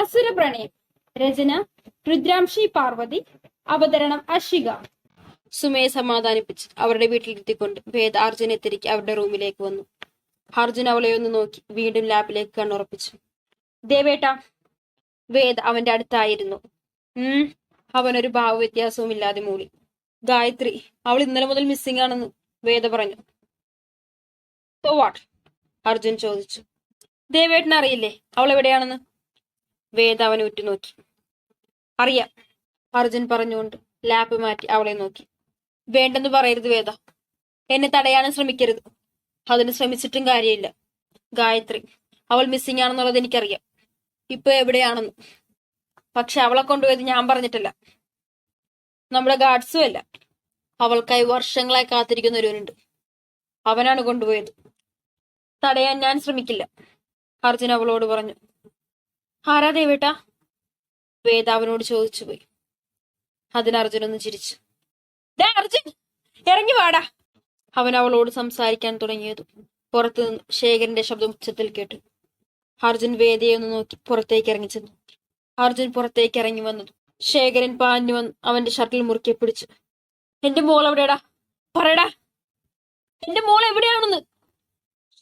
അസുരപ്രണയം രചന രുദ്രാംശി പാർവതി അവതരണം അശിക സുമയെ സമാധാനിപ്പിച്ച് അവരുടെ വീട്ടിലിരുത്തിക്കൊണ്ട് വേദ അർജുനെ തിരികെ അവരുടെ റൂമിലേക്ക് വന്നു. അർജുൻ അവളെ ഒന്ന് നോക്കി വീണ്ടും ലാബിലേക്ക് കണ്ണുറപ്പിച്ചു. ദേവേട്ട വേദ അവന്റെ അടുത്തായിരുന്നു. ഉം അവനൊരു ഭാവ വ്യത്യാസവും ഇല്ലാതെ മൂളി. ഗായത്രി അവൾ ഇന്നലെ മുതൽ മിസ്സിംഗ് ആണെന്ന് വേദ പറഞ്ഞു. സോ വാട്ട് അർജുൻ ചോദിച്ചു. ദേവേട്ടനറിയില്ലേ അവൾ എവിടെയാണെന്ന്? വേദ അവനെ ഉറ്റുനോക്കി. അറിയാം അർജുൻ പറഞ്ഞുകൊണ്ട് ലാപ്പ് മാറ്റി അവളെ നോക്കി. വേണ്ടെന്ന് പറയരുത് വേദ. എന്നെ തടയാനും ശ്രമിക്കരുത്. അതിന് ശ്രമിച്ചിട്ടും കാര്യമില്ല. ഗായത്രി അവൾ മിസ്സിംഗ് ആണെന്നുള്ളത് എനിക്കറിയാം. ഇപ്പൊ എവിടെയാണെന്ന്. പക്ഷെ അവളെ കൊണ്ടുപോയത് ഞാൻ പറഞ്ഞിട്ടില്ല. നമ്മുടെ ഗാർഡ്സും അല്ല. അവൾക്കായി വർഷങ്ങളായി കാത്തിരിക്കുന്ന ഒരുവനുണ്ട്. അവനാണ് കൊണ്ടുപോയത്. തടയാൻ ഞാൻ ശ്രമിക്കില്ല അർജുൻ അവളോട് പറഞ്ഞു. ആരാ ദേവേട്ടാ വേദാവിനോട് ചോദിച്ചു പോയി. അതിന് അർജുൻ ഒന്ന് ചിരിച്ചു. "ദേ അർജുൻ ഇറങ്ങി വാടാ. അവൻ അവളോട് സംസാരിക്കാൻ തുടങ്ങിയതും പുറത്ത് ശേഖരന്റെ ശബ്ദം ഉച്ചത്തിൽ കേട്ടു. അർജുൻ വേദയെ ഒന്ന് നോക്കി പുറത്തേക്ക് ഇറങ്ങി ചെന്നു. അർജുൻ പുറത്തേക്ക് ഇറങ്ങി വന്നതും ശേഖരൻ പാഞ്ഞു വന്ന് അവന്റെ ഷർട്ടിൽ മുറുക്കി പിടിച്ചു. എന്റെ മോൾ എവിടെയാടാ? പറയടാ. എന്റെ മോൾ എവിടെയാണെന്ന്?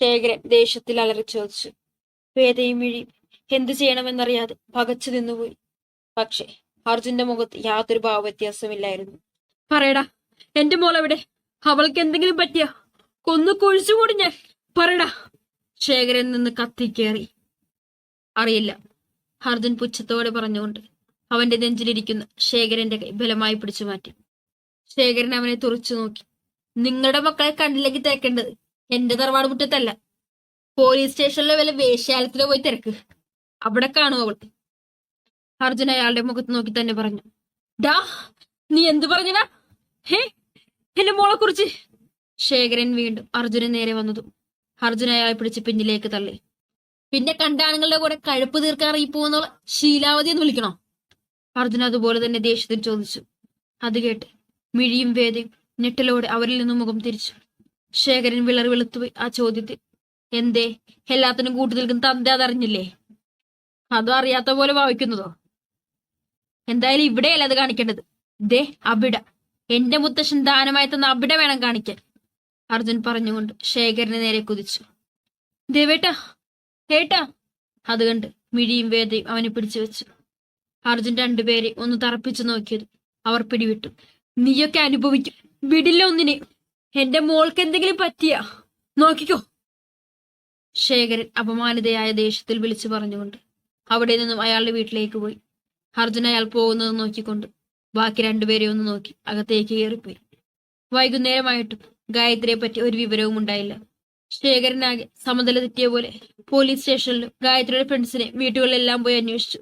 ശേഖരൻ ദേഷ്യത്തിൽ അലറി ചോദിച്ചു. വേദയും മിഴി എന്തു ചെയ്യണമെന്നറിയാതെ പകച്ചു നിന്നുപോയി. പക്ഷേ അർജുന്റെ മുഖത്ത് യാതൊരു ഭാവവ്യത്യാസമില്ലായിരുന്നു പറയടാ എന്റെ മോൾ അവൾക്ക് എന്തെങ്കിലും പറ്റിയ? കൊന്നു കൊഴിച്ചുകൂടി ഞാൻ. പറയടാ. ശേഖരൻ നിന്ന് കത്തിക്കേറി. അറിയില്ല. അർജുൻ പുച്ഛത്തോടെ പറഞ്ഞുകൊണ്ട് അവന്റെ നെഞ്ചിലിരിക്കുന്ന ശേഖരന്റെ കൈ ബലമായി പിടിച്ചു മാറ്റി. ശേഖരൻ അവനെ തുറച്ചു നോക്കി. നിങ്ങളുടെ മക്കളെ കണ്ണിലേക്ക് തിരക്കേണ്ടത് എന്റെ തറവാട് മുറ്റത്തല്ല. പോലീസ് സ്റ്റേഷനിലെ വല്ല വേശ്യാലത്തിലോ പോയി തിരക്ക്. അവിടെ കാണും അവൾ. അർജുന അയാളുടെ മുഖത്ത് നോക്കി തന്നെ പറഞ്ഞു. ഡാ നീ എന്തു പറഞ്ഞടാ? ഹേ എന്റെ മോളെ കുറിച്ച്. ശേഖരൻ വീണ്ടും അർജുനൻ നേരെ വന്നതും അർജുന അയാളെ പിടിച്ച് പിന്നിലേക്ക് തള്ളി. പിന്നെ കണ്ടാണുങ്ങളുടെ കൂടെ കഴുപ്പ് തീർക്കാൻ ഇറങ്ങിപ്പോന്നുള്ള ശീലാവതി എന്ന് വിളിക്കണോ? അർജുന അതുപോലെ തന്നെ ദേഷ്യത്തിൽ ചോദിച്ചു. അത് കേട്ട് മിഴിയും വേദയും ഞെട്ടലോടെ അവരിൽ നിന്നും മുഖം തിരിച്ചു. ശേഖരൻ വിളർ വെളുത്തുപോയി ആ ചോദ്യത്തിൽ. എന്തേ എല്ലാത്തിനും കൂട്ടു നിൽക്കുന്ന തന്റെ അതറിഞ്ഞില്ലേ? അതും അറിയാത്ത പോലെ ഭാവിക്കുന്നതോ എന്തായാലും ഇവിടെയല്ല അത് കാണിക്കേണ്ടത്. ദേ അവിടെ. എന്റെ മുത്തശ്ശൻ ദാനമായി തന്ന അവിടെ വേണം കാണിക്കാൻ. അർജുൻ പറഞ്ഞുകൊണ്ട് ശേഖരന് നേരെ കുതിച്ചു. ദേവേട്ടാ ഏട്ടാ അത് കണ്ട് മിഴിയും വേദയും അവനെ പിടിച്ചു വെച്ചു. അർജുൻ രണ്ടുപേരെ ഒന്ന് തറപ്പിച്ചു നോക്കിയത് അവർ പിടിവിട്ടു. നീയൊക്കെ അനുഭവിക്കും. വിടില്ല ഒന്നിനെ. എന്റെ മോൾക്ക് എന്തെങ്കിലും പറ്റിയാ? നോക്കിക്കോ. ശേഖരൻ അപമാനിതയായ ദേഷ്യത്തിൽ വിളിച്ചു പറഞ്ഞുകൊണ്ട് അവിടെ നിന്നും അയാളുടെ വീട്ടിലേക്ക് പോയി. അർജുൻ അയാൾ പോകുന്നത് നോക്കിക്കൊണ്ട് ബാക്കി രണ്ടുപേരെ ഒന്ന് നോക്കി അകത്തേക്ക് കയറിപ്പോയി. വൈകുന്നേരമായിട്ടും ഗായത്രിയെ പറ്റി ഒരു വിവരവും ഉണ്ടായില്ല. ശേഖരനാകെ സമനില തെറ്റിയ പോലെ പോലീസ് സ്റ്റേഷനിലും ഗായത്രിയുടെ ഫ്രണ്ട്സിനെ വീട്ടുകളിലെല്ലാം പോയി അന്വേഷിച്ചു.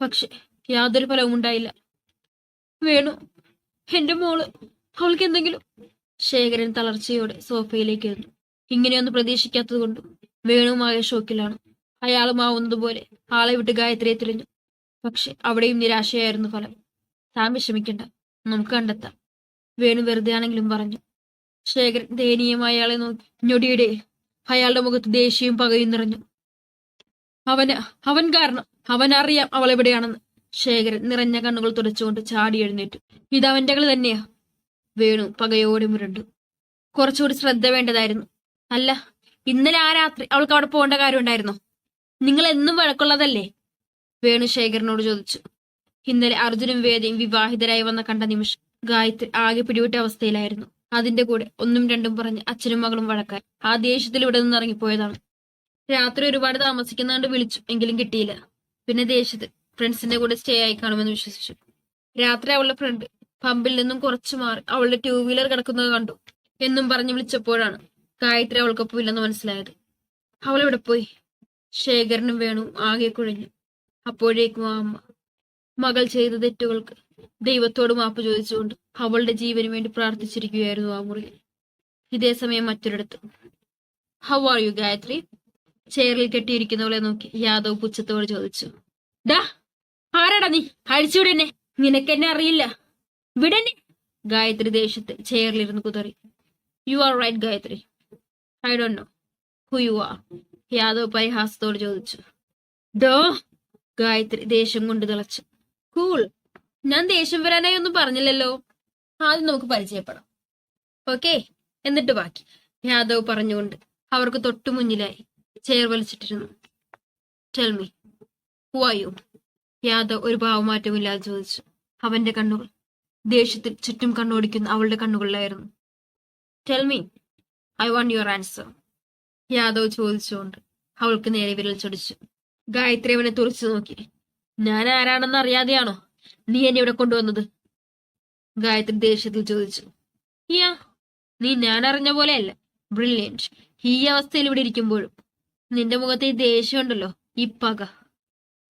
പക്ഷെ യാതൊരു ഫലവും ഉണ്ടായില്ല. വേണു എന്റെ മോൾ അവൾക്ക് എന്തെങ്കിലും? ശേഖരൻ തളർച്ചയോടെ സോഫയിലേക്ക് ഇരുന്നു. ഇങ്ങനെയൊന്നും പ്രതീക്ഷിക്കാത്തത് കൊണ്ട് വേണുമായ ഷോക്കിലാണ്. അയാളുമാവുന്നത് പോലെ ആളെ വിട്ട് ഗായത്രിയെ തിരിഞ്ഞു. പക്ഷെ അവിടെയും നിരാശയായിരുന്നു ഫലം. താൻ വിഷമിക്കണ്ട. നമുക്ക് കണ്ടെത്താം. വേണു വെറുതെ ആണെങ്കിലും പറഞ്ഞു. ശേഖരൻ ദയനീയമായ അയാളെ നോക്കി. ഞൊടിയുടെ അയാളുടെ മുഖത്ത് ദേഷ്യവും പകയും നിറഞ്ഞു. അവന് അവൻ കാരണം അവൻ അറിയാം അവൾ എവിടെയാണെന്ന്. ശേഖരൻ നിറഞ്ഞ കണ്ണുകൾ തുടച്ചുകൊണ്ട് ചാടി എഴുന്നേറ്റു. ഇത് അവന്റെ കളി തന്നെയാ. വേണു പകയോടെ മുരണ്ടു. കുറച്ചുകൂടി ശ്രദ്ധ വേണ്ടതായിരുന്നു. അല്ല ഇന്നലെ ആ രാത്രി അവൾക്ക് അവിടെ പോകേണ്ട കാര്യം ഉണ്ടായിരുന്നോ? നിങ്ങൾ എന്നും വഴക്കുള്ളതല്ലേ? വേണുശേഖരനോട് ചോദിച്ചു. ഇന്നലെ അർജുനും വേദയും വിവാഹിതരായി വന്ന കണ്ട നിമിഷം ഗായത്രി ആകെ പിടിവിട്ട അവസ്ഥയിലായിരുന്നു. അതിന്റെ കൂടെ ഒന്നും രണ്ടും പറഞ്ഞ് അച്ഛനും മകളും വഴക്കായി. ആ ദേഷ്യത്തിൽ ഇവിടെ നിന്ന് ഇറങ്ങിപ്പോയതാണ്. രാത്രി ഒരുപാട് താമസിക്കുന്നതുകൊണ്ട് വിളിച്ചു. എങ്കിലും കിട്ടിയില്ല. പിന്നെ ദേഷ്യത്തിൽ ഫ്രണ്ട്സിന്റെ കൂടെ സ്റ്റേ ആയി കാണുമെന്ന് വിശ്വസിച്ചു. രാത്രി അവളുടെ ഫ്രണ്ട് പമ്പിൽ നിന്നും കുറച്ചു മാറി അവളുടെ ടൂ വീലർ കിടക്കുന്നത് കണ്ടു എന്നും പറഞ്ഞു വിളിച്ചപ്പോഴാണ് ഗായത്രി അവൾക്കൊപ്പം ഇല്ലെന്ന് മനസ്സിലായത്. അവൾ എവിടെ പോയി? ശേഖരനും വേണു ആകെ കുഴഞ്ഞു. അപ്പോഴേക്കും ആ അമ്മ മകൾ ചെയ്ത തെറ്റുകൾക്ക് ദൈവത്തോട് മാപ്പ് ചോദിച്ചുകൊണ്ട് അവളുടെ ജീവന് വേണ്ടി പ്രാർത്ഥിച്ചിരിക്കുകയായിരുന്നു ആ മുറിയിൽ. ഇതേ സമയം മറ്റൊരിടത്ത് ഹൗ ആർ യു ഗായത്രി? ചെയറിൽ കെട്ടിയിരിക്കുന്നവളെ നോക്കി യാദവ് പുച്ഛത്തോട് ചോദിച്ചു. ഡാ ആരാടാ നീ? അഴിച്ചുവിടെ എന്നെ. നിനക്കെന്നെ അറിയില്ല. വിടന്നെ ഗായത്രി ദേഷ്യത്തിൽ ചെയറിലിരുന്ന് കുതറി. You are right Gayathri. I don't know who you are Yadav പരിഹാസത്തോട് ചോദിച്ചു. ഡോ ഗായത്രി ദേഷ്യം കൊണ്ട് തിളച്ചു. കൂൾ ഞാൻ ദേഷ്യം വരാനായി ഒന്നും പറഞ്ഞില്ലല്ലോ. ആദ്യം നമുക്ക് പരിചയപ്പെടാം. ഓക്കെ എന്നിട്ട് ബാക്കി. യാദവ് പറഞ്ഞുകൊണ്ട് അവർക്ക് തൊട്ടു മുന്നിലായി chair വലിച്ചിട്ടിരുന്നു. Tell me who are you Yadav ഒരു ഭാവമാറ്റമില്ലാതെ ചോദിച്ചു. അവന്റെ കണ്ണുകൾ. ദേഷ്യത്തിൽ ചുറ്റും കണ്ണോടിക്കുന്ന അവളുടെ കണ്ണുകളിലായിരുന്നു. Tell me I want your answer Yadav ചോദിച്ചുകൊണ്ട് അവൾക്ക് നേരെ വിരൽ ചൊടിച്ചു. ഗായത്രി അവനെ തുറച്ചു നോക്കി. ഞാൻ ആരാണെന്ന് അറിയാതെയാണോ നീ എന്നെ ഇവിടെ കൊണ്ടുവന്നത്? ഗായത്രി ദേഷ്യത്തിൽ ചോദിച്ചു. യാ നീ ഞാൻ അറിഞ്ഞ പോലെയല്ല. ബ്രില്യന്റ് ഈ അവസ്ഥയിൽ ഇവിടെ ഇരിക്കുമ്പോഴും. നിന്റെ മുഖത്ത് ഈ ദേഷ്യമുണ്ടല്ലോ ഈ പക.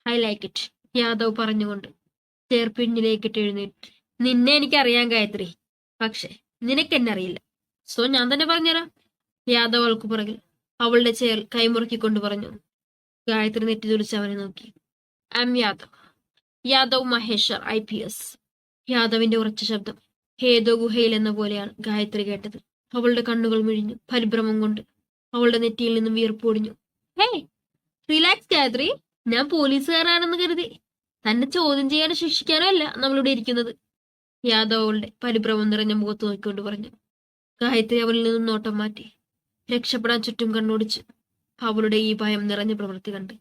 ഐ ലൈക്ക് ഇറ്റ് യാദവ് പറഞ്ഞുകൊണ്ട് ചേർ പിന്നിലേക്കിട്ട് എഴുന്നേറ്റ്. നിന്നെ എനിക്കറിയാം ഗായത്രി. പക്ഷെ നിനക്ക് എന്നെ അറിയില്ല. സോ ഞാൻ തന്നെ പറഞ്ഞുതരാം. യാദവ് അവൾക്ക് പുറകിൽ അവളുടെ ചേർ കൈമുറുക്കിക്കൊണ്ട് പറഞ്ഞു. ഗായത്രി നെറ്റി തുടിച്ച് അവനെ നോക്കി. Am Yadav. Yadav Maheshwar I P S യാദവിന്റെ ഉറച്ച ശബ്ദം ഹേതോ ഗുഹയിൽ എന്ന പോലെയാണ് ഗായത്രി കേട്ടത്. അവളുടെ കണ്ണുകൾ മിഴിഞ്ഞു പരിഭ്രമം കൊണ്ട്. അവളുടെ നെറ്റിയിൽ നിന്നും വിയർപ്പൊടിഞ്ഞു ഹേ റിലാക്സ് ഗായത്രി. ഞാൻ പോലീസുകാരാണെന്ന് കരുതി. തന്നെ ചോദ്യം ചെയ്യാനോ ശിക്ഷിക്കാനോ അല്ല നമ്മളിവിടെ ഇരിക്കുന്നത്. യാദവ് അവളുടെ പരിഭ്രമം നിറഞ്ഞ മുഖത്ത് നോക്കിക്കൊണ്ട് പറഞ്ഞു. ഗായത്രി അവളിൽ നിന്നും നോട്ടം മാറ്റി. രക്ഷപ്പെടാൻ ചുറ്റും കണ്ണോടിച്ചു അവളുടെ ഈ ഭയം നിറഞ്ഞ പ്രവൃത്തി കണ്ട്.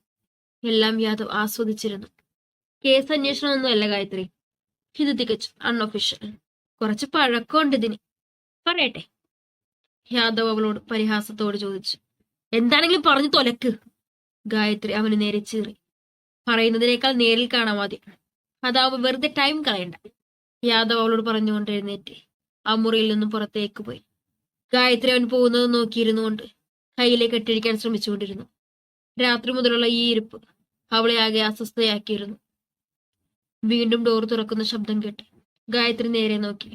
എല്ലാം യാദവ് ആസ്വദിച്ചിരുന്നു. കേസ് അന്വേഷണമൊന്നുമല്ല ഗായത്രി. ഇത് തികച്ചും അൺഒഫീഷ്യൽ കുറച്ച് പഴക്കമുണ്ട് ഇതിന്. പറയട്ടെ. യാദവ് അവളോട് പരിഹാസത്തോട് ചോദിച്ചു. എന്താണെങ്കിലും പറഞ്ഞു തൊലക്ക്. ഗായത്രി അവന് നേരെ ചീറി. പറയുന്നതിനേക്കാൾ നേരിൽ കാണാൻ മതി അതാവുമ്പോൾ വെറുതെ ടൈം കളയണ്ട. യാദവ് അവളോട് പറഞ്ഞുകൊണ്ട് എഴുന്നേറ്റ് ആ മുറിയിൽ നിന്നും പുറത്തേക്ക് പോയി. ഗായത്രി അവൻ പോകുന്നത് നോക്കിയിരുന്നു കൊണ്ട് കയ്യിലെ കെട്ടിടിക്കാൻ ശ്രമിച്ചുകൊണ്ടിരുന്നു. രാത്രി മുതലുള്ള ഈ ഇരിപ്പ് അവളെ ആകെ അസ്വസ്ഥയാക്കിയിരുന്നു. വീണ്ടും ഡോർ തുറക്കുന്ന ശബ്ദം കേട്ട് ഗായത്രി നേരെ നോക്കി.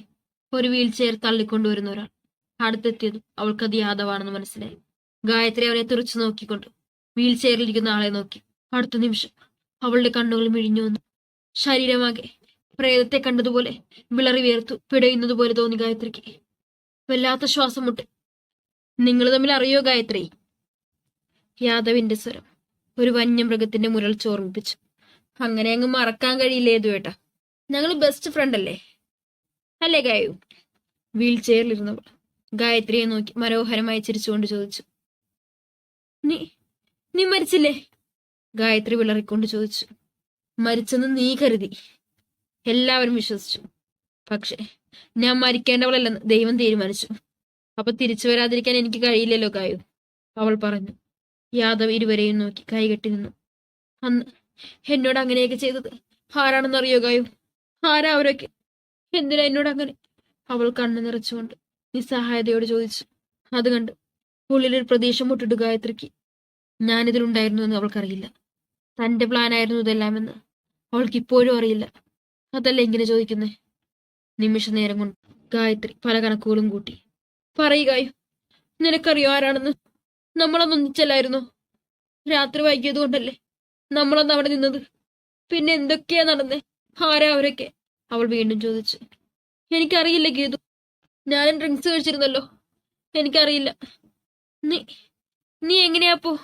ഒരു വീൽ ചെയർ തള്ളിക്കൊണ്ടുവരുന്ന ഒരാൾ. അടുത്തെത്തിയത് അവൾക്കത് യാദവാണെന്ന് മനസ്സിലായി. ഗായത്രി അവനെ തുറച്ചു നോക്കിക്കൊണ്ട് വീൽ ചെയറിലിരിക്കുന്ന ആളെ നോക്കി. അടുത്ത നിമിഷം അവളുടെ കണ്ണുകൾ മിഴിഞ്ഞു വന്നു. ശരീരമാകെ പ്രേതത്തെ കണ്ടതുപോലെ വിളറി വേർത്തു പിടയുന്നത് പോലെ തോന്നി ഗായത്രിക്ക്. വല്ലാത്ത ശ്വാസം മുട്ട്. നിങ്ങൾ തമ്മിൽ അറിയോ ഗായത്രി? യാദവിന്റെ സ്വരം ഒരു വന്യമൃഗത്തിന്റെ മുരൾ ചോർമ്മിപ്പിച്ചു അങ്ങനെ അങ്ങ് മറക്കാൻ കഴിയില്ലേ ഏതു ഏട്ടാ ഞങ്ങൾ ബെസ്റ്റ് ഫ്രണ്ട് അല്ലേ? അല്ലേ ഗായു? വീൽ ചെയറിലിരുന്നവൾ ഗായത്രിയെ നോക്കി മനോഹരമായി ചിരിച്ചുകൊണ്ട് ചോദിച്ചു. നീ നീ മരിച്ചില്ലേ? ഗായത്രി വിളറിക്കൊണ്ട് ചോദിച്ചു. മരിച്ചെന്ന് നീ കരുതി. എല്ലാവരും വിശ്വസിച്ചു. പക്ഷെ ഞാൻ മരിക്കേണ്ടവളല്ലെന്ന് ദൈവം തീരുമാനിച്ചു. അപ്പൊ തിരിച്ചു വരാതിരിക്കാൻ എനിക്ക് കഴിയില്ലല്ലോ കായു അവൾ പറഞ്ഞു. യാദവ് ഇരുവരെയും നോക്കി കൈകെട്ടി നിന്നു. അന്ന് എന്നോട് അങ്ങനെയൊക്കെ ചെയ്തത് ആരാണെന്ന് അറിയോ കായു? ആരാ അവരൊക്കെ? എന്തിനാ എന്നോട് അങ്ങനെ? അവൾ കണ്ണു നിറച്ചുകൊണ്ട് നിസ്സഹായതയോട് ചോദിച്ചു. അത് കണ്ട് ഉള്ളിലൊരു പ്രതീക്ഷ മുട്ടിട്ട് ഗായത്രിക്ക്. ഞാനിതിലുണ്ടായിരുന്നു എന്ന് അവൾക്കറിയില്ല. തന്റെ പ്ലാൻ ആയിരുന്നു ഇതെല്ലാമെന്ന് അവൾക്ക് ഇപ്പോഴും അറിയില്ല. അതല്ല ഇങ്ങനെ ചോദിക്കുന്നേ? നിമിഷ നേരം കൊണ്ട് ഗായത്രി പല കണക്കുകളും കൂട്ടി. പറയുകയോ നിനക്കറിയോ ആരാണെന്ന്? നമ്മളൊന്നും ഒന്നിച്ചല്ലായിരുന്നോ? രാത്രി വൈകിയത് കൊണ്ടല്ലേ നമ്മളൊന്ന് അവിടെ നിന്നത്? പിന്നെ എന്തൊക്കെയാ നടന്നേ? ആരാ അവരൊക്കെ? അവൾ വീണ്ടും ചോദിച്ചു. എനിക്കറിയില്ല ഗീതു. ഞാനും ഡ്രിങ്ക്സ് കഴിച്ചിരുന്നല്ലോ. എനിക്കറിയില്ല. നീ നീ എങ്ങനെയാപ്പോ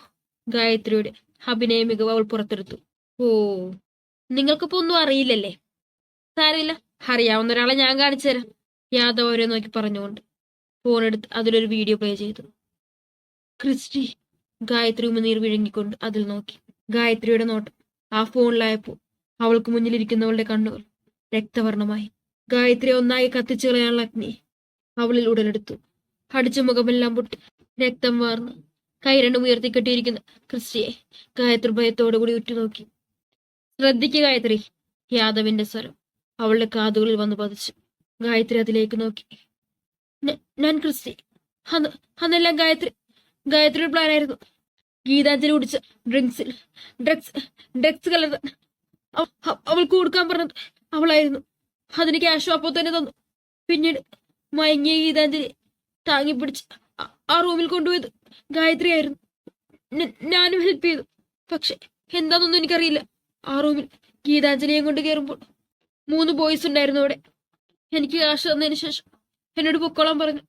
ഗായത്രിയുടെ അഭിനയ മികവ് അവൾ പുറത്തെടുത്തു. ഓ നിങ്ങൾക്കിപ്പോ ഒന്നും അറിയില്ലല്ലേ? സാരമില്ല. അറിയാവുന്ന ഒരാളെ ഞാൻ കാണിച്ചു തരാം. യാദവ് അവരെ നോക്കി പറഞ്ഞുകൊണ്ട് ഫോൺ എടുത്ത് അതിലൊരു വീഡിയോ പ്ലേ ചെയ്തു. ക്രിസ്റ്റി ഗായത്രി ഉമ്മനീർ വിഴുങ്ങിക്കൊണ്ട് അതിൽ നോക്കി. ഗായത്രിയുടെ നോട്ടം ആ ഫോണിലായപ്പോൾ അവൾക്ക് മുന്നിലിരിക്കുന്നവളുടെ കണ്ണുകൾ രക്തവർണമായി ഗായത്രി ഒന്നായി കത്തിച്ചു കളയാനുള്ള അഗ്നി അവളിൽ ഉടലെടുത്തു. അടിച്ച മുഖമെല്ലാം പൊട്ടി രക്തം വാർന്ന്. കൈ രണ്ടും ഉയർത്തി കെട്ടിയിരിക്കുന്ന ക്രിസ്റ്റിയെ ഗായത്രി ഭയത്തോടു കൂടി ഉറ്റുനോക്കി. ശ്രദ്ധിക്കുക ഗായത്രി യാദവിന്റെ സ്വരം. അവളുടെ കാതുകളിൽ വന്നു പതിച്ചു. ഗായത്രി അതിലേക്ക് നോക്കി. ഞാൻ ക്രിസ്റ്റി. അന്ന് അന്നെല്ലാം ഗായത്രി ഗായത്രിയുടെ പ്ലാൻ ആയിരുന്നു. ഗീതാഞ്ജലി കുടിച്ച ഡ്രിങ്ക്സിൽ ഡ്രഗ്സ് ഡ്രഗ്സ് കലർന്ന അവ- അവ- അവൾക്ക് കൊടുക്കാൻ പറഞ്ഞത് അവളായിരുന്നു. അതിന് ക്യാഷ് അപ്പോൾ തന്നെ തന്നു. പിന്നീട് മയങ്ങിയ ഗീതാഞ്ജലി താങ്ങി പിടിച്ച് ആ- റൂമിൽ കൊണ്ടുപോയത് ഗായത്രി ആയിരുന്നു. ഞാനും ഹെൽപ്പ് ചെയ്തു. പക്ഷെ എന്താണെന്നൊന്നും എനിക്കറിയില്ല. ആ റൂമിൽ ഗീതാഞ്ജലിയെ കൊണ്ട് കയറുമ്പോൾ മൂന്ന് ബോയ്സ് ഉണ്ടായിരുന്നു അവിടെ. എനിക്ക് കാശ് തന്നതിന് ശേഷം എന്നോട് പൊക്കോളാൻ പറഞ്ഞു.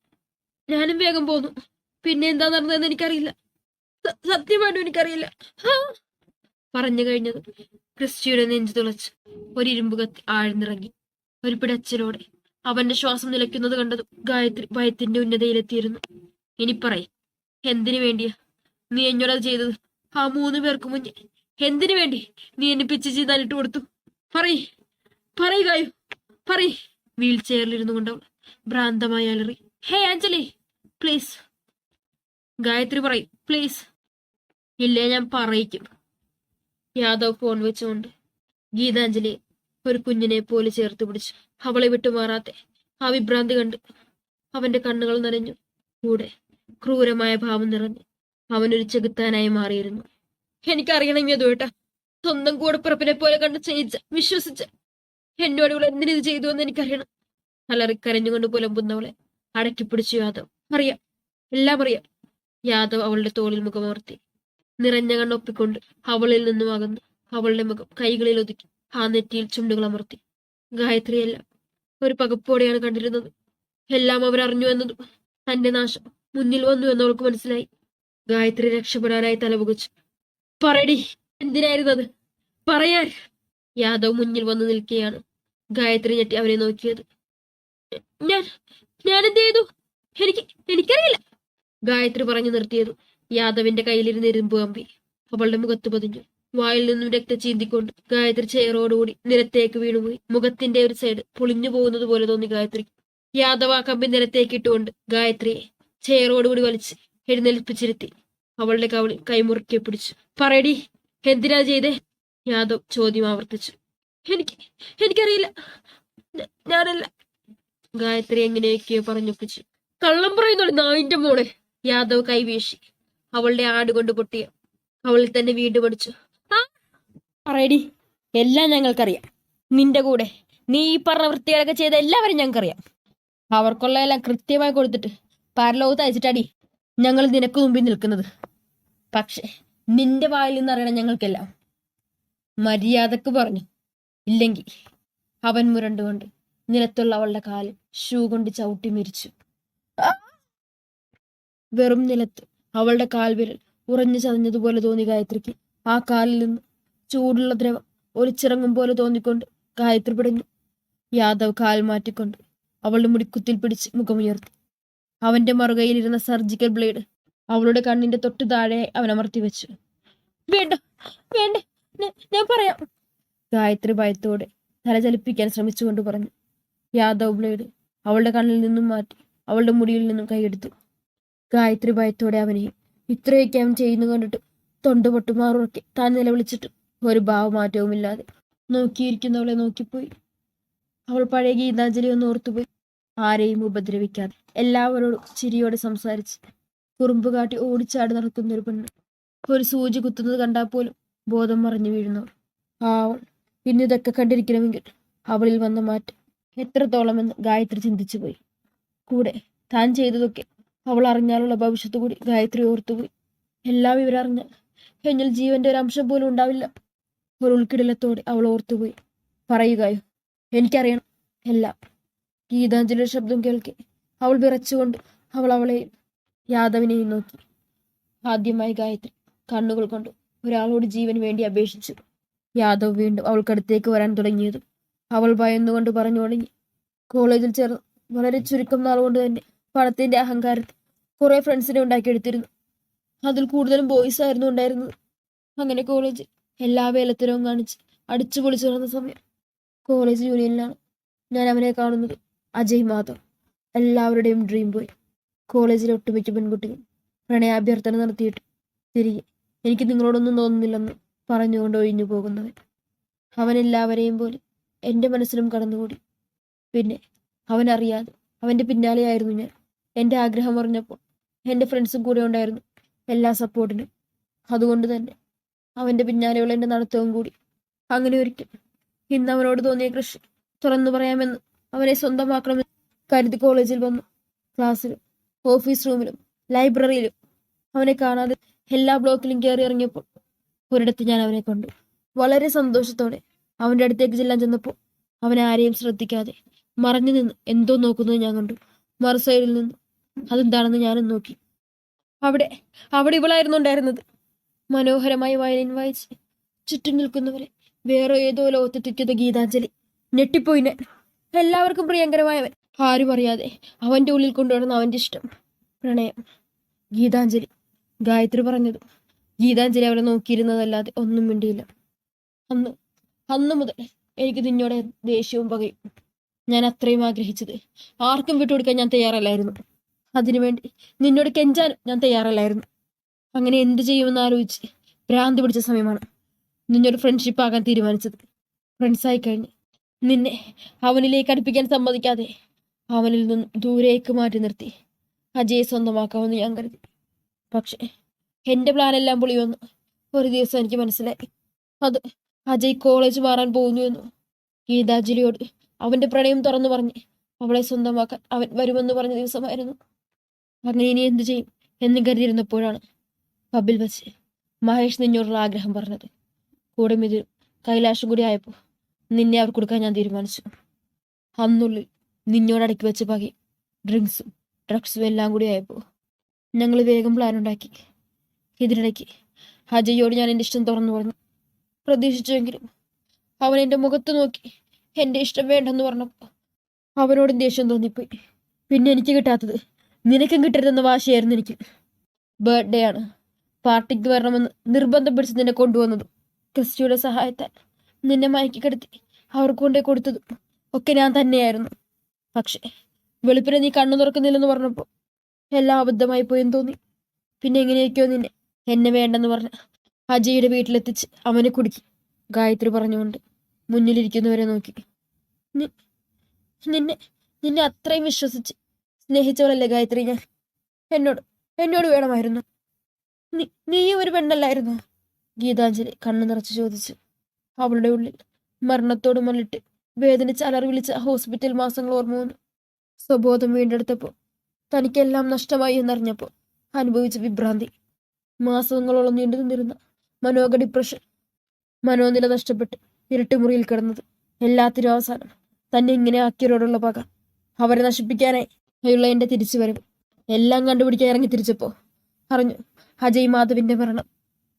ഞാനും വേഗം പോന്നു. പിന്നെ എന്താ നടന്നതെന്ന് എനിക്കറിയില്ല. സത്യമായിട്ടും എനിക്കറിയില്ല. പറഞ്ഞു കഴിഞ്ഞത് ക്രിസ്റ്റിയുടെ നെഞ്ചു തുളച്ച് ഒരു ഇരുമ്പ് കത്തി ആഴ്ന്നിറങ്ങി. ഒരു പിടച്ചിലോടെ അവന്റെ ശ്വാസം നിലയ്ക്കുന്നത് കണ്ടത് ഗായത്രി ഭയത്തിന്റെ ഉന്നതയിലെത്തിയിരുന്നു. ഇനി പറയ എന്തിനു വേണ്ടിയാ നീ എന്നോടത് ചെയ്തത്? ആ മൂന്ന് പേർക്ക് മുന്നേ എന്തിനു വേണ്ടി നീ എന്നെ പിച്ച് ചെയ്താലിട്ട് കൊടുത്തു? പറയ്. പറയുകയോ പറയ്. വീൽ ചെയറിലിരുന്നു കൊണ്ടവൾ ഭ്രാന്തമായി അലറി ഹേ അഞ്ജലി പ്ലീസ്. ഗായത്രി പറയും പ്ലീസ്. ഇല്ലേ ഞാൻ പറയിക്കും. യാദവ് ഫോൺ വെച്ചുകൊണ്ട് ഗീതാഞ്ജലി ഒരു കുഞ്ഞിനെ പോലെ ചേർത്ത് പിടിച്ചു. അവളെ വിട്ടുമാറാത്തെ ആ വിഭ്രാന്തി കണ്ട് അവന്റെ കണ്ണുകൾ നിറഞ്ഞു കൂടെ ക്രൂരമായ ഭാവം നിറഞ്ഞു അവനൊരു ചെകുത്താനായി മാറിയിരുന്നു. എനിക്കറിയണമെങ്കിൽ അതുവേട്ടാ സ്വന്തം കൂടപ്പിറപ്പിനെ പോലെ കണ്ട് ചെയ്യിച്ച വിശ്വസിച്ച എന്നോട് ഇവൾ എന്തിനിത് ചെയ്തു എന്ന് എനിക്കറിയണം. അലറി കരഞ്ഞുകൊണ്ട് പുലമ്പുന്നവളെ അടക്കി പിടിച്ചു യാദവ്. അറിയാം എല്ലാം അറിയാം. യാദവ് അവളുടെ തോളിൽ മുഖമർത്തി നിറഞ്ഞ കണ്ണൊപ്പിക്കൊണ്ട് അവളിൽ നിന്നും അകന്നു അവളുടെ മുഖം കൈകളിൽ ഒതുക്കി ആ നെറ്റിയിൽ ചുണ്ടുകൾ അമർത്തി. ഗായത്രിയെല്ലാം ഒരു പകപ്പോടെയാണ് കണ്ടിരുന്നത്. എല്ലാം അവർ അവരറിഞ്ഞു എന്നതും തന്റെ നാശം മുന്നിൽ വന്നു എന്ന് അവൾക്ക് മനസ്സിലായി. ഗായത്രി രക്ഷപ്പെടാനായി തലപുകച്ചു. പറയടി എന്തിനായിരുന്നത് പറയാൻ. യാദവ് മുന്നിൽ വന്നു നിൽക്കുകയാണ്. ഗായത്രി ഞെട്ടി അവനെ നോക്കിയത്. ഞാൻ ഞാൻ എന്ത് ചെയ്തു എനിക്ക് എനിക്കറിയില്ല. ഗായത്രി പറഞ്ഞു നിർത്തിയത് യാദവിന്റെ കയ്യിലിരുന്ന് ഇരുമ്പ് കമ്പി. അവളുടെ മുഖത്ത് പതിഞ്ഞു. വായിൽ നിന്നും രക്തം ചീന്തിക്കൊണ്ട് ഗായത്രി ചെയറോടുകൂടി നിരത്തേക്ക് വീണുപോയി. മുഖത്തിന്റെ ഒരു സൈഡ് പൊളിഞ്ഞു പോകുന്നത് പോലെ തോന്നി ഗായത്രി. യാദവ കമ്പി നിരത്തേക്ക് ഇട്ടുകൊണ്ട് ഗായത്രിയെ ചെയറോടുകൂടി വലിച്ച് എഴുന്നേൽപ്പിച്ചിരുത്തി. അവളുടെ കവളിൽ കൈമുറുക്കി പിടിച്ചു. പറയടി എന്തിനാ ചെയ്തേ? യാദവ് ചോദ്യം ആവർത്തിച്ചു. എനിക്ക് എനിക്കറിയില്ല. ഞാനല്ല. ഗായത്രി എങ്ങനെയൊക്കെയോ പറഞ്ഞൊപ്പിച്ചു കള്ളം പറയുന്നുള്ളു നായിന്റെ മോളെ. യാദവ് കൈവീശി. അവളുടെ ആട് കൊണ്ട് പൊട്ടിയ. അവളിൽ തന്നെ വീട് പഠിച്ചു പറയടി. എല്ലാം ഞങ്ങൾക്കറിയാം. നിന്റെ കൂടെ. നീ ഈ പറഞ്ഞ വൃത്തികളൊക്കെ ചെയ്ത എല്ലാവരും ഞങ്ങൾക്കറിയാം. അവർക്കുള്ള എല്ലാം കൃത്യമായി കൊടുത്തിട്ട് പരലോകത്ത് അയച്ചിട്ടടി ഞങ്ങൾ നിനക്ക് മുമ്പിൽ നിൽക്കുന്നത്. പക്ഷെ നിന്റെ വായിൽ നിന്ന് അറിയണം ഞങ്ങൾക്കെല്ലാം. മര്യാദയ്ക്ക് പറഞ്ഞു. ഇല്ലെങ്കിൽ അവൻ മുരണ്ടുകൊണ്ട് നിലത്തുള്ള അവളുടെ കാലിൽ ഷൂ കൊണ്ട് ചവിട്ടി മിരിച്ചു. വെറും നിലത്ത് അവളുടെ കാൽവിരൽ ഉറഞ്ഞു ചതഞ്ഞതുപോലെ തോന്നി ഗായത്രിക്ക്. ആ കാലിൽ നിന്ന് ചൂടുള്ള ദ്രവം ഒലിച്ചിറങ്ങും പോലെ തോന്നിക്കൊണ്ട് ഗായത്രി പിടഞ്ഞു. യാദവ് കാൽ മാറ്റിക്കൊണ്ട് അവളുടെ മുടിക്കുത്തിൽ പിടിച്ച് മുഖമുയർത്തി. അവന്റെ മറുകയിലിരുന്ന സർജിക്കൽ ബ്ലേഡ് അവളുടെ കണ്ണിന്റെ തൊട്ടു താഴെ അവനമർത്തി വെച്ചു. വേണ്ട വേണ്ട ഞാൻ പറയാം. ഗായത്രി ഭയത്തോടെ തലചലിപ്പിക്കാൻ ശ്രമിച്ചുകൊണ്ട് പറഞ്ഞു. യാദവ് ബ്ലേഡ് അവളുടെ കണ്ണിൽ നിന്നും മാറ്റി അവളുടെ മുടിയിൽ നിന്നും കൈയെടുത്തു. ഗായത്രി ഭയത്തോടെ അവനെ ഇത്രയൊക്കെ അവൻ ചെയ്യുന്നു കണ്ടിട്ട് തൊണ്ട പൊട്ടുമാറുറക്കെ താൻ നിലവിളിച്ചിട്ട് ഒരു ഭാവമാറ്റവുമില്ലാതെ നോക്കിയിരിക്കുന്നവളെ നോക്കിപ്പോയി. അവൾ പഴയ ഗീതാഞ്ജലി ഒന്ന് ഓർത്തുപോയി. ആരെയും ഉപദ്രവിക്കാതെ എല്ലാവരോടും ചിരിയോടെ സംസാരിച്ച് കുറുമ്പ് കാട്ടി ഓടിച്ചാടി നടക്കുന്ന ഒരു പെണ്ണ്. ഒരു സൂചി കുത്തുന്നത് കണ്ടാൽ പോലും ബോധം മറിഞ്ഞു വീഴുന്നവൾ. ആ ഇന്നിതൊക്കെ കണ്ടിരിക്കണമെങ്കിൽ അവളിൽ വന്ന മാറ്റം എത്രത്തോളമെന്ന് ഗായത്രി ചിന്തിച്ചു പോയി കൂടെ താൻ ചെയ്തതൊക്കെ അവൾ അറിഞ്ഞാലുള്ള ഭവിഷ്യത്ത് കൂടി ഗായത്രി ഓർത്തുപോയി. എല്ലാം ഇവരറിഞ്ഞാൽ എന്നിൽ ജീവന്റെ ഒരു അംശം പോലും ഉണ്ടാവില്ല. ഒരു ഉൾക്കിടലത്തോടെ അവൾ ഓർത്തുപോയി. പറയുകയോ എനിക്കറിയണം എല്ലാം. ഗീതാഞ്ജലിയുടെ ശബ്ദം കേൾക്കെ അവൾ വിറച്ചുകൊണ്ട് അവൾ അവളെ യാദവിനെയും നോക്കി. ആദ്യമായി ഗായത്രി കണ്ണുകൾ കൊണ്ട് ഒരാളോട് ജീവന് വേണ്ടി അപേക്ഷിച്ചു. യാദവ് വീണ്ടും അവൾക്കടുത്തേക്ക് വരാൻ തുടങ്ങിയതും. അവൾ ഭയന്നുകൊണ്ട് പറഞ്ഞു തുടങ്ങി കോളേജിൽ ചേർന്ന് വളരെ ചുരുക്കം നാൾ കൊണ്ട് തന്നെ പണത്തിന്റെ അഹങ്കാരത്തിൽ കുറെ ഫ്രണ്ട്സിനെ ഉണ്ടാക്കിയെടുത്തിരുന്നു. അതിൽ കൂടുതലും ബോയ്സ് ആയിരുന്നു ഉണ്ടായിരുന്നത്. അങ്ങനെ കോളേജ് എല്ലാ വേലത്തരവും കാണിച്ച് അടിച്ചു പൊളിച്ചു നടന്ന സമയം കോളേജ് യൂണിയനിലാണ് ഞാൻ അവനെ കാണുന്നത്. അജയ് മാധവ്. എല്ലാവരുടെയും ഡ്രീം ബോയ് കോളേജിലെ ഒട്ടുമിക്ക പെൺകുട്ടികൾ പ്രണയാഭ്യർത്ഥന നടത്തിയിട്ട് തിരികെ. എനിക്ക് നിങ്ങളോടൊന്നും തോന്നുന്നില്ലെന്ന് പറഞ്ഞുകൊണ്ട് ഒഴിഞ്ഞു പോകുന്നവൻ. അവൻ എല്ലാവരെയും പോലെ എന്റെ മനസ്സിലും കടന്നുകൂടി. പിന്നെ അവൻ അവനറിയാതെ അവന്റെ പിന്നാലെയായിരുന്നു ഞാൻ. എന്റെ ആഗ്രഹം പറഞ്ഞപ്പോൾ എന്റെ ഫ്രണ്ട്സും കൂടെ ഉണ്ടായിരുന്നു എല്ലാ സപ്പോർട്ടിനും. അതുകൊണ്ട് തന്നെ അവന്റെ പിന്നാലെയുള്ള എന്റെ നടത്തവും കൂടി. അങ്ങനെ ഒരിക്കൽ ഇന്ന് അവനോട് തോന്നിയ കൃഷി തുറന്നു പറയാമെന്ന് അവനെ സ്വന്തമാക്കണമെന്ന് കരുതി കോളേജിൽ വന്നു. ക്ലാസ്സിലും ഓഫീസ് റൂമിലും ലൈബ്രറിയിലും അവനെ കാണാതെ എല്ലാ ബ്ലോക്കിലും കയറി ഇറങ്ങിയപ്പോൾ ഒരിടത്ത് ഞാൻ അവനെ കണ്ടു. വളരെ സന്തോഷത്തോടെ അവന്റെ അടുത്തേക്ക് ചെല്ലാൻ ചെന്നപ്പോൾ അവൻ ആരെയും ശ്രദ്ധിക്കാതെ മറഞ്ഞു നിന്ന് എന്തോ നോക്കുന്നത് ഞാൻ കണ്ടു. മറു സൈഡിൽ നിന്ന് അതെന്താണെന്ന് ഞാനും നോക്കി. അവിടെ അവിടെ ഇവളായിരുന്നു ഉണ്ടായിരുന്നത്. മനോഹരമായി വയലിൻ വായിച്ച് ചുറ്റും നിൽക്കുന്നവരെ വേറെ ഏതോ ലോകത്തെത്തിക്കുന്ന ഗീതാഞ്ജലി ഞെട്ടിപ്പോയി ഞാൻ. എല്ലാവർക്കും പ്രിയങ്കരമായവൻ. ആരും അറിയാതെ അവന്റെ ഉള്ളിൽ കൊണ്ടുവരുന്ന അവന്റെ ഇഷ്ടം പ്രണയം ഗീതാഞ്ജലി ഗായത്രി പറഞ്ഞത് ഗീതാഞ്ജലി അവളെ നോക്കിയിരുന്നതല്ലാതെ ഒന്നും മിണ്ടിയില്ല. അന്ന് അന്ന് മുതൽ എനിക്ക് നിന്നോടെ ദേഷ്യവും പകയും. ഞാൻ അത്രയും ആഗ്രഹിച്ചത് ആർക്കും വിട്ടുകൊടുക്കാൻ ഞാൻ തയ്യാറല്ലായിരുന്നു. അതിനുവേണ്ടി നിന്നോട് കെഞ്ചാൻ ഞാൻ തയ്യാറല്ലായിരുന്നു. അങ്ങനെ എന്ത് ചെയ്യുമെന്ന് ആലോചിച്ച് ഭ്രാന്ത് പിടിച്ച സമയമാണ് നിന്നോട് ഫ്രണ്ട്ഷിപ്പ് ആകാൻ തീരുമാനിച്ചത്. ഫ്രണ്ട്സായി കഴിഞ്ഞ് നിന്നെ അവനിലേക്ക് അടുപ്പിക്കാൻ സമ്മതിക്കാതെ അവനിൽ നിന്നും ദൂരേക്ക് മാറ്റി നിർത്തി. അജയെ സ്വന്തമാക്കാമെന്ന് ഞാൻ കരുതി. പക്ഷേ എന്റെ പ്ലാനെല്ലാം വന്നു. ഒരു ദിവസം എനിക്ക് മനസ്സിലായി. അത് അജയ് കോളേജ് മാറാൻ പോകുന്നു എന്നു. ഗീതാഞ്ജലിയോട് അവന്റെ പ്രണയം തുറന്നു പറഞ്ഞ് അവളെ സ്വന്തമാക്കാൻ അവൻ വരുമെന്ന് പറഞ്ഞ ദിവസമായിരുന്നു. അങ്ങനെ ഇനി എന്തു ചെയ്യും എന്ന് കരുതിയിരുന്നപ്പോഴാണ് പബിൽ വെച്ച് മഹേഷ് നിന്നോടുള്ള ആഗ്രഹം പറഞ്ഞത്. കൂടെ മിതിരും കൈലാഷും കൂടി ആയപ്പോൾ നിന്നെ അവർ കൊടുക്കാൻ ഞാൻ തീരുമാനിച്ചു. അന്നുള്ളിൽ നിന്നോട് അടക്കി വെച്ച് പകയും ഡ്രിങ്ക്സും ഡ്രഗ്സും എല്ലാം കൂടി ആയപ്പോൾ ഞങ്ങൾ വേഗം പ്ലാൻ ഉണ്ടാക്കി. ഇതിനിടയ്ക്ക് അജയോട് ഞാൻ എന്റെ ഇഷ്ടം തുറന്നു പറഞ്ഞു. പ്രതീക്ഷിച്ചുവെങ്കിലും അവൻ എന്റെ മുഖത്ത് നോക്കി എന്റെ ഇഷ്ടം വേണ്ടെന്ന് പറഞ്ഞപ്പോൾ അവനോടും ദേഷ്യം തോന്നിപ്പോയി. പിന്നെ എനിക്ക് കിട്ടാത്തത് നിനക്കും കിട്ടരുതെന്ന വാശിയായിരുന്നു എനിക്ക്. ബർത്ത്ഡേ ആണ്. പാർട്ടിക്ക് വരണമെന്ന് നിർബന്ധം പിടിച്ച് നിന്നെ കൊണ്ടുവന്നതും ക്രിസ്റ്റിയുടെ സഹായത്താൽ നിന്നെ മയക്കി കിടത്തി അവർക്ക് കൊണ്ടേ കൊടുത്തതും ഒക്കെ ഞാൻ തന്നെയായിരുന്നു. പക്ഷേ വെളുപ്പിനെ നീ കണ്ണു തുറക്കുന്നില്ലെന്ന് പറഞ്ഞപ്പോൾ എല്ലാം അബദ്ധമായി പോയെന്ന് തോന്നി. പിന്നെ എങ്ങനെയൊക്കെയോ നിന്നെ എന്നെ വേണ്ടെന്ന് പറഞ്ഞ അജയുടെ വീട്ടിലെത്തിച്ച് അവനെ കുടുക്കി. ഗായത്രി പറഞ്ഞുകൊണ്ട് മുന്നിലിരിക്കുന്നവരെ നോക്കി. നിന്നെ നിന്നെ അത്രയും വിശ്വസിച്ച് സ്നേഹിച്ചവളല്ലേ ഗായത്രി ഞാൻ? എന്നോട് എന്നോട് വേണമായിരുന്നു. നീ നീയും ഒരു പെണ്ണല്ലായിരുന്നു? ഗീതാഞ്ജലി കണ്ണു നിറച്ച് ചോദിച്ചു അവളുടെ ഉള്ളിൽ മരണത്തോട് മല്ലിട്ട് വേദനിച്ച് അലറി വിളിച്ച ഹോസ്പിറ്റൽ മാസങ്ങൾ ഓർമ്മ വന്നു. സ്വബോധം വീണ്ടെടുത്തപ്പോൾ തനിക്കെല്ലാം നഷ്ടമായി എന്നറിഞ്ഞപ്പോൾ അനുഭവിച്ച വിഭ്രാന്തി. മാസങ്ങളോളം നീണ്ടു നിന്നിരുന്ന മനോഹ ഡിപ്രഷൻ മനോനില നഷ്ടപ്പെട്ട് ഇരുട്ടുമുറിയിൽ കിടന്നത് എല്ലാത്തിനും അവസാനം. തന്നെ ഇങ്ങനെ ആക്കിയവരോടുള്ള പക. അവരെ നശിപ്പിക്കാനായി എന്റെ തിരിച്ചുവരവ്. എല്ലാം കണ്ടുപിടിക്കാൻ ഇറങ്ങി തിരിച്ചപ്പോ അറിഞ്ഞു അജയ് മാധവിന്റെ മരണം.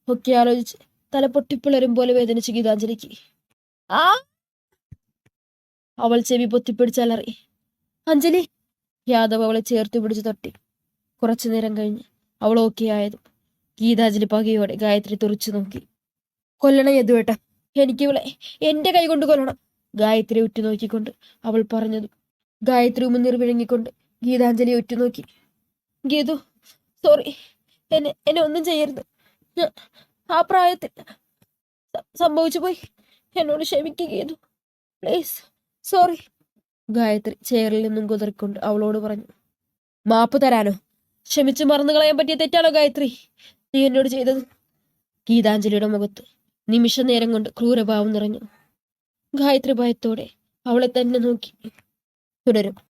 ഒക്കെ ആലോചിച്ച് തല പൊട്ടിപ്പിളരും പോലെ വേദനിച്ച് ഗീതാഞ്ജലിക്ക്. ആ! അവൾ ചെവി പൊത്തിപ്പിടിച്ചലറി അഞ്ജലി! യാദവ് അവളെ ചേർത്ത് പിടിച്ച് തട്ടി. കുറച്ചു നേരം കഴിഞ്ഞ് അവൾ ഓക്കെ ആയതും ഗീതാഞ്ജലി പകയോടെ ഗായത്രി തുറച്ചു നോക്കി. കൊല്ലണ യദുവേട്ട എനിക്ക് ഇവളെ എന്റെ കൈ കൊണ്ട് കൊല്ലണം ഗായത്രി ഉറ്റുനോക്കിക്കൊണ്ട് അവൾ പറഞ്ഞത്. ഗായത്രി ഉമിനീർ വിഴുങ്ങിക്കൊണ്ട് ഗീതാഞ്ജലി ഉറ്റുനോക്കി. ഗീതു സോറി എന്നെ എന്നെ ഒന്നും ചെയ്യരുത്. ആ പ്രായത്തിൽ സംഭവിച്ചു പോയി. എന്നോട് ക്ഷമിക്കുക ഗീതു. Please sorry. ഗായത്രി ചെയറിൽ നിന്നും കുതിർക്കൊണ്ട് അവളോട് പറഞ്ഞു. മാപ്പ് തരാനോ? ക്ഷമിച്ച് മറന്നു കളയാൻ പറ്റിയ തെറ്റാണോ ഗായത്രി? നീ എന്നോട് ചെയ്തത്? ഗീതാഞ്ജലിയുടെ മുഖത്ത് നിമിഷനേരം കൊണ്ട് ക്രൂരഭാവം നിറഞ്ഞു. ഗായത്രി ഭയത്തോടെ അവളെ തന്നെ നോക്കി. തുടരും.